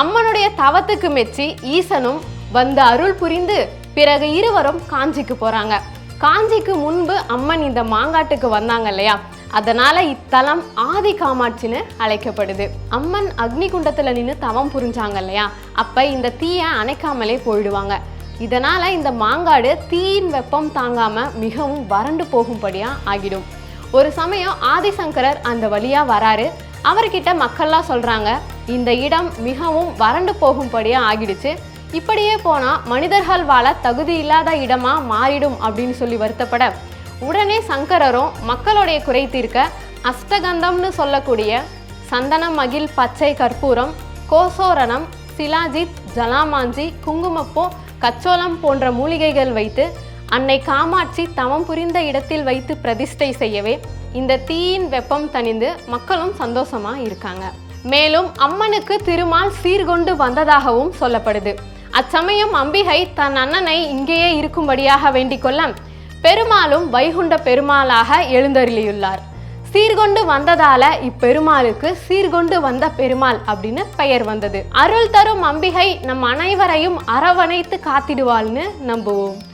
அம்மனுடைய தவத்துக்கு மெச்சி ஈசனும் வந்து அருள் புரிந்து பிறகு இருவரும் காஞ்சிக்கு போறாங்க. காஞ்சிக்கு முன்பு அம்மன் இந்த மாங்காட்டுக்கு வந்தாங்க இல்லையா? அதனால இத்தலம் ஆதி காமாட்சின்னு அழைக்கப்படுது. அம்மன் அக்னி குண்டத்துல நின்று தவம் புரிஞ்சாங்க இல்லையா? அப்ப இந்த தீயை அணைக்காமலே போயிடுவாங்க. இதனால இந்த மாங்காடு தீயின் வெப்பம் தாங்காம மிகவும் வறண்டு போகும்படியா ஆகிடும். ஒரு சமயம் ஆதிசங்கரர் அந்த வழியா வராரு. அவர்கிட்ட மக்கள்லாம் சொல்றாங்க இந்த இடம் மிகவும் வறண்டு போகும்படியே ஆகிடுச்சு. இப்படியே போனால் மனிதர்கள் வாழ தகுதி இல்லாத இடமா மாறிடும் அப்படின்னு சொல்லி வருத்தப்பட உடனே சங்கரரும் மக்களுடைய குறை தீர்க்க அஷ்டகந்தம்னு சொல்லக்கூடிய சந்தனம் மகிழ் பச்சை கற்பூரம் கோசோரணம் சிலாஜித் ஜலாமாஞ்சி குங்குமப்பூ கச்சோளம் போன்ற மூலிகைகள் வைத்து அன்னை காமாட்சி தவம் புரிந்த இடத்தில் வைத்து பிரதிஷ்டை செய்யவே இந்த தீயின் வெப்பம் தணிந்து மக்களும் சந்தோஷமாக இருக்காங்க. மேலும் அம்மனுக்கு திருமால் சீர்கொண்டு வந்ததாகவும் சொல்லப்படுது. அச்சமயம் அம்பிகை தன் அண்ணனை இங்கேயே இருக்கும்படியாக வேண்டிக்கொள்ள பெருமாளும் வைகுண்ட பெருமாளாக எழுந்தருளியுள்ளார். சீர்கொண்டு வந்ததால இப்பெருமாளுக்கு சீர்கொண்டு வந்த பெருமாள் அப்படின்னு பெயர் வந்தது. அருள் தரும் அம்பிகை நம் அனைவரையும் அரவணைத்து காத்திடுவாள்னு நம்புவோம்.